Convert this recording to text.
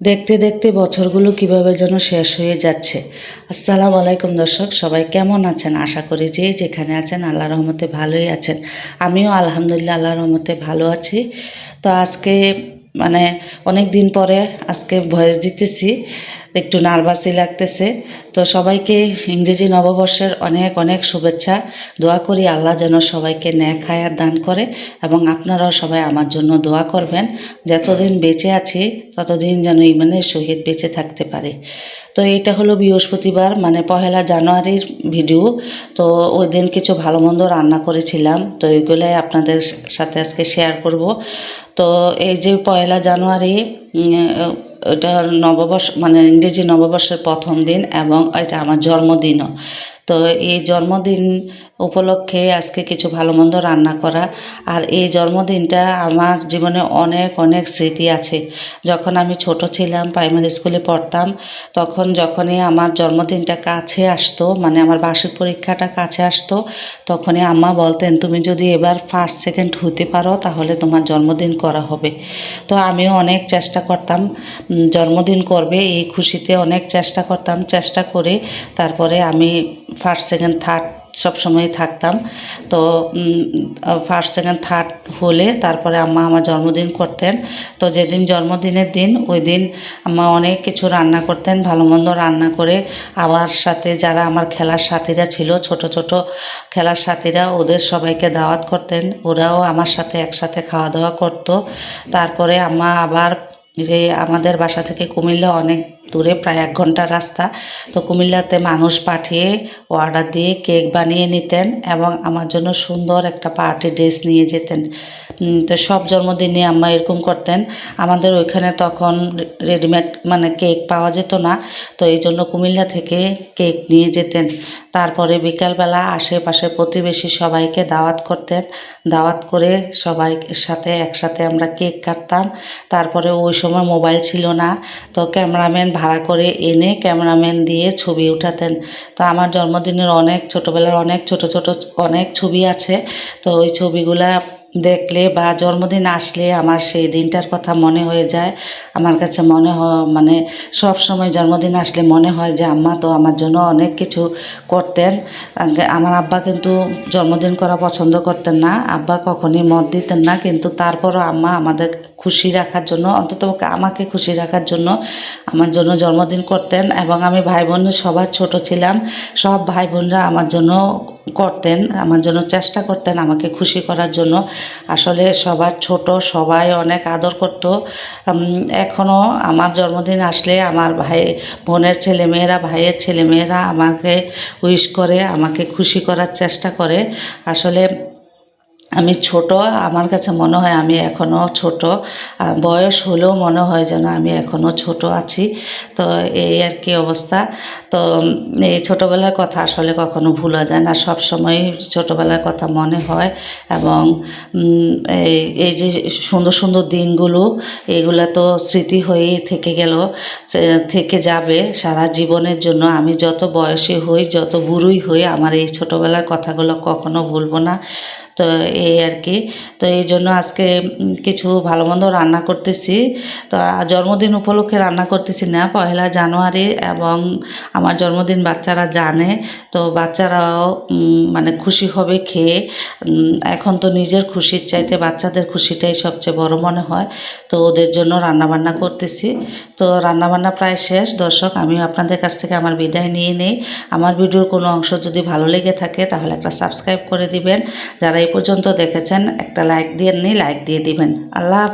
দেখতে দেখতে বছরগুলো কীভাবে যেন শেষ হয়ে যাচ্ছে। আসসালাম আলাইকুম দর্শক, সবাই কেমন আছেন? আশা করি যে যেখানে আছেন আল্লাহ রহমতে ভালোই আছেন। আমিও আলহামদুলিল্লাহ আল্লাহ রহমতে ভালো আছি। তো আজকে মানে অনেক দিন পরে আজকে ভয়েস দিতেছি। একটু নার্ভাসই লাগতেছে। তো সবাইকে ইংরেজি নববর্ষের অনেক অনেক শুভেচ্ছা। দোয়া করি আল্লাহ যেন সবাইকে ন্যাক হায়াত দান করে এবং আপনারাও সবাই আমার জন্য দোয়া করবেন। যতদিন বেঁচে আছি, ততদিন যেন ইমানের সহিত বেঁচে থাকতে পারে। তো এটা হলো বৃহস্পতিবার মানে পহেলা জানুয়ারির ভিডিও। তো ওই দিন কিছু ভালো মন্দ রান্না করেছিলাম। তো এইগুলোই আপনাদের সাথে আজকে শেয়ার করব। তো এই যে পয়লা জানুয়ারি এটা নববর্ষ মানে ইংরেজি নববর্ষের প্রথম দিন এবং এটা আমার জন্মদিনও। তো এই জন্মদিন উপলক্ষে আজকে কিছু ভালো মন্দ রান্না করা। আর এই জন্মদিনটা আমার জীবনে অনেক অনেক স্মৃতি আছে। যখন আমি ছোট ছিলাম প্রাইমারি স্কুলে পড়তাম, তখন যখনই আমার জন্মদিনটা কাছে আসতো মানে আমার বার্ষিক পরীক্ষাটা কাছে আসতো, তখনই আম্মা বলতেন, তুমি যদি এবার ফার্স্ট সেকেন্ড হতে পারো, তাহলে তোমার জন্মদিন করা হবে। তো আমিও অনেক চেষ্টা করতাম জন্মদিন করবে, এই খুশিতে অনেক চেষ্টা করতাম, চেষ্টা করে তারপরে আমি ফার্স্ট সেকেন্ড থার্ড সবসময় থাকতাম। তো ফার্স্ট সেকেন্ড থার্ড হলে তারপরে আম্মা আমার জন্মদিন করতেন। তো যেদিন জন্মদিনের দিন, ওই দিন আম্মা অনেক কিছু রান্না করতেন, ভালো মন্দ রান্না করে। আমার সাথে যারা আমার খেলার সাথীরা ছিল, ছোট ছোট খেলার সাথীরা, ওদের সবাইকে দাওয়াত করতেন। ওরাও আমার সাথে একসাথে খাওয়া দাওয়া করতো। তারপরে আম্মা আবার যে আমাদের বাসা থেকে কুমিল্লা অনেক দূরে প্রায় এক ঘণ্টার রাস্তা। তো কুমিল্লাতে মানুষ পাঠিয়ে অর্ডার দিয়ে কেক বানিয়ে নিতেন এবং আমার জন্য সুন্দর একটা পার্টি ড্রেস নিয়ে যেতেন। তো সব জন্মদিনে আম্মা এরকম করতেন। আমাদের ওইখানে তখন রেডিমেড মানে কেক পাওয়া যেত না। তো এই জন্য কুমিল্লা থেকে কেক নিয়ে যেতেন। তারপরে বিকালবেলা আশেপাশে প্রতিবেশী সবাইকে দাওয়াত করতেন। দাওয়াত করে সবাই সাথে একসাথে আমরা কেক কাটতাম। তারপরে ওই সময় মোবাইল ছিল না। তো ক্যামেরাম্যান ভাড়া করে এনে ক্যামেরাম্যান দিয়ে ছবি উঠাতেন। তো আমার জন্মদিনের অনেক ছোটোবেলার অনেক ছোট ছোট অনেক ছবি আছে। তো ওই ছবিগুলা দেখলে বা জন্মদিন আসলে আমার সেই দিনটার কথা মনে হয়ে যায়। আমার কাছে মনে হয় মানে সব সময় জন্মদিন আসলে মনে হয় যে, আম্মা তো আমার জন্য অনেক কিছু করতেন। আমার আব্বা কিন্তু জন্মদিন করা পছন্দ করতেন না। আব্বা কখনই মত দিতেন না। কিন্তু তারপরও আম্মা আমাদের খুশি রাখার জন্য, অন্তত আমাকে খুশি রাখার জন্য আমার জন্য জন্মদিন করতেন এবং আমি ভাই বোন সবার ছোট ছিলাম। সব ভাই বোনরা আমার জন্য করতেন, আমার জন্য চেষ্টা করতেন আমাকে খুশি করার জন্য। আসলে সবার ছোট, সবাই অনেক আদর করত। এখনও আমার জন্মদিন আসলে আমার ভাই বোনের ছেলেমেয়েরা, ভাইয়ের ছেলেমেয়েরা আমাকে উইশ করে, আমাকে খুশি করার চেষ্টা করে। আসলে আমি ছোট, আমার কাছে মনে হয় আমি এখনও ছোট। বয়স হলেও মনে হয় যেন আমি এখনও ছোট আছি। তো এই আর কি অবস্থা। তো এই ছোটোবেলার কথা আসলে কখনো ভুলা যায় না। সব সময় ছোটোবেলার কথা মনে হয় এবং এই এই যে সুন্দর সুন্দর দিনগুলো, এগুলো তো স্মৃতি হয়েই থেকে গেল থেকে যাবে সারা জীবনের জন্য। আমি যত বয়সী হই, যত বুড়োই হই, আমার এই ছোটোবেলার কথাগুলো কখনো ভুলবো না। তো এই আর কি। তো এই জন্য আজকে কিছু ভালো মন্দ রান্না করতেছি। তো জন্মদিন উপলক্ষে রান্না করতেছি না পয়লা জানুয়ারি এবং আমার জন্মদিন বাচ্চারা জানে। তো বাচ্চারাও মানে খুশি হবে খেয়ে। এখন তো নিজের খুশির চাইতে বাচ্চাদের খুশিটাই সবচেয়ে বড় মনে হয়। তো ওদের জন্য রান্নাবান্না করতেছি। তো রান্নাবান্না প্রায় শেষ। দর্শক আমি আপনাদের কাছ থেকে আমার বিদায় নিয়ে নেই। আমার ভিডিওর কোনো অংশ যদি ভালো লেগে থাকে, তাহলে একটা সাবস্ক্রাইব করে দিবেন। যারা পর্যন্ত দেখেছেন একটা লাইক দিয়ে নি লাইক দিয়ে দিবেন আল্লাহ।